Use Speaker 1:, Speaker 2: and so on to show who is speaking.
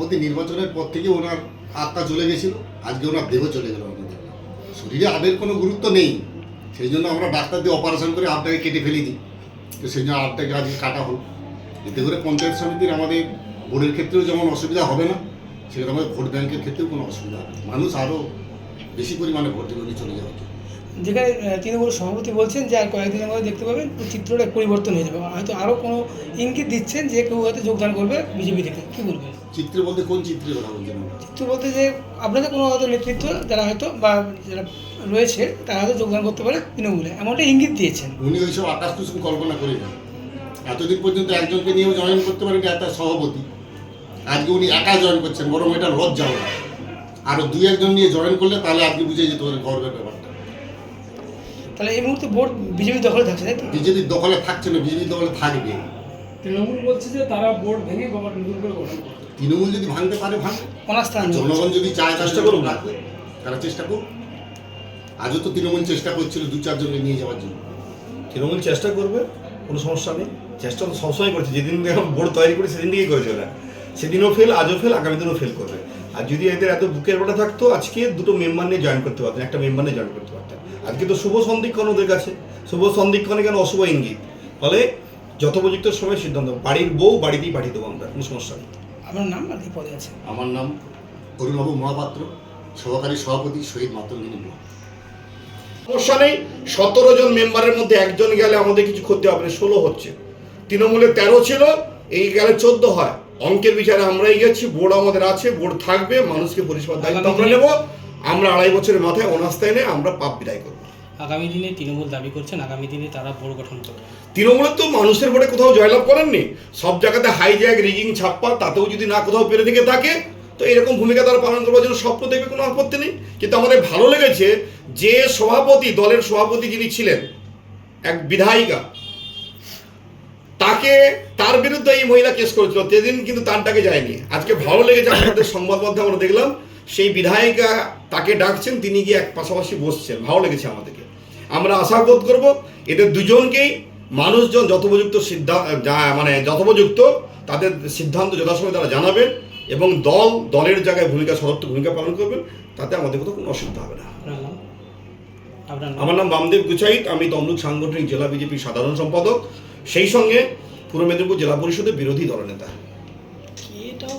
Speaker 1: সভাপতি নির্বাচনের পর থেকে ওনার আত্মা চলে গেছিল। আজকে ওনার দেহ চলে গেল আমাদের শরীরে আবের কোনো গুরুত্ব নেই। সেই জন্য আমরা ডাক্তার দিয়ে অপারেশন করে আবটাকে কেটে ফেলে দিই। তো সেই জন্য আবটাকে আজকে কাটা হলো। এতে করে পঞ্চায়েত সমিতির আমাদের ভোটের ক্ষেত্রেও যেমন অসুবিধা হবে না সেরকম আমাদের ভোট ব্যাংকের ক্ষেত্রেও কোনো অসুবিধা হবে মানুষ আরও বেশি পরিমাণে ভোট দিতে চলে যাওয়া।
Speaker 2: যেখানে তৃণমূল সভাপতি বলছেন যে আর কয়েকদিনের মধ্যে দেখতে পাবেন চিত্রটা পরিবর্তন হয়ে যাবে। হয়তো আরও কোনো ইঙ্গিত দিচ্ছেন যে কেউ হয়তো যোগদান করবে বিজেপি থেকে। কী বলবেন?
Speaker 1: চিত্র বলতে কোন চিত্রের কথা বলছেন
Speaker 2: চিত্র বলতে যে আপনাদের কোনো হয়তো নেতৃত্ব যারা হয়তো বা যারা রয়েছে তারা হয়তো যোগদান করতে পারে তৃণমূলে। এমনটা ইঙ্গিত দিয়েছেন।
Speaker 1: উনি ওইসব আকাশ কুসুম কল্পনা করে যান এতদিন পর্যন্ত একজনকে নিয়েও জয়েন করতে পারেনি একটা সভাপতি। আজকে উনি একা জয়েন করছেন বরং এটা লজ্জা হবে আরও দুই একজন নিয়ে জয়েন করলে তাহলে আজকে বুঝে যেতে পারে গর্বের ব্যাপারটা।
Speaker 2: তাহলে এই মুহূর্তে ভোট বিজেপি দখলে থাকছে তাই তো?
Speaker 1: বিজেপির দখলে থাকছে না বিজেপির দখলে থাকবে।
Speaker 3: তৃণমূল বলছে যে তারা বোর্ড ভেঙে গভর্নমেন্ট নতুন করে গঠন করবে।
Speaker 1: তৃণমূল যদি ভাঙতে পারে ভাঙবে
Speaker 2: অনাস্থান
Speaker 1: জনগণ যদি চায়
Speaker 4: চেষ্টা করুক
Speaker 1: করুন। রাখবে। তারা চেষ্টা করুক। আজও তো তৃণমূল চেষ্টা করছিল দু চারজনকে নিয়ে যাওয়ার জন্য।
Speaker 4: তৃণমূল চেষ্টা করবে কোনো সমস্যা নেই। চেষ্টা তো সবসময় করছে। যেদিন বোর্ড তৈরি করে সেদিন থেকেই করেছে ওরা। সেদিনও ফেল আজও ফেল আগামী দিনও ফেল করবে। আর যদি এদের এত বুকের ওটা থাকতো আজকে দুটো মেম্বার নিয়ে জয়েন করতে পারতেন একটা মেম্বার নিয়ে জয়েন করতে পারতেন। আজকে তো শুভ সন্ধিক্ষণ ওদের কাছে। শুভ সন্ধিক্ষণে কেন অশুভ ইঙ্গিত? ফলে যথোপযুক্ত সময় সিদ্ধান্ত বাড়ির বউ বাড়িতেই পাঠিয়ে দেবো আমরা কোনো সমস্যা নেই।
Speaker 2: আপনার নাম আর কি পদে আছে?
Speaker 1: আমার নাম অরুণবাবু মহাপাত্র সহকারী সভাপতি শহীদ মাতঙ্গিনী ব্লক।
Speaker 4: সমস্যা নেই সতেরো জন মেম্বারের মধ্যে একজন গেলে আমাদের কিছু ক্ষতি হবে না ষোলো হচ্ছে। তৃণমূলে তেরো ছিল এই গেলে চোদ্দ হয়। অঙ্কের বিচারে আমরাই গেছি বোর্ড আমাদের আছে বোর্ড থাকবে মানুষকে পরিষেবার দায়িত্ব আমরা নেব। আমরা আড়াই বছরের মাথায় অনাস্থা এনে আমরা পাপ বিদায় করব।
Speaker 5: আগামী দিনে তৃণমূল দাবি করছেন আগামী দিনে তারা বোর্ড গঠন করবে।
Speaker 4: তৃণমূলের তো মানুষের ভোটে কোথাও জয়লাভ করেননি। সব জায়গাতে হাইজ্যাক রিগিং ছাপ্পা তাতেও যদি না কোথাও পেরে থেকে থাকে তো এরকম ভূমিকা তারা পালন করবার জন্য স্বপ্ন দেখবে কোনো আপত্তি নেই। কিন্তু আমাদের ভালো লেগেছে যে সভাপতি দলের সভাপতি যিনি ছিলেন এক বিধায়িকা তাকে তার বিরুদ্ধে এই মহিলা কেস করেছিল। সেদিন কিন্তু তারটাকে যায়নি। আজকে ভালো লেগেছে আমাদের সংবাদ মাধ্যমে আমরা দেখলাম সেই বিধায়িকা তাকে ডাকছেন তিনি গিয়ে এক পাশাপাশি বসছেন। ভালো লেগেছে আমাদেরকে। আমরা আশা বোধ করব এদের দুজনকেই মানুষজন যথোপযুক্ত সিদ্ধান্ত মানে যথোপযুক্ত তাদের সিদ্ধান্ত যথাসময়ে তারা জানাবেন এবং দল দলের জায়গায় ভূমিকা সদর্থ ভূমিকা পালন করবেন। তাতে আমাদের কোথাও কোনো অসুবিধা হবে না। আমার নাম বামদেব গুচাইত আমি তমলুক সাংগঠনিক জেলা বিজেপির সাধারণ সম্পাদক। সেই সঙ্গে পূর্ব মেদিনীপুর জেলা পরিষদের বিরোধী দলনেতা।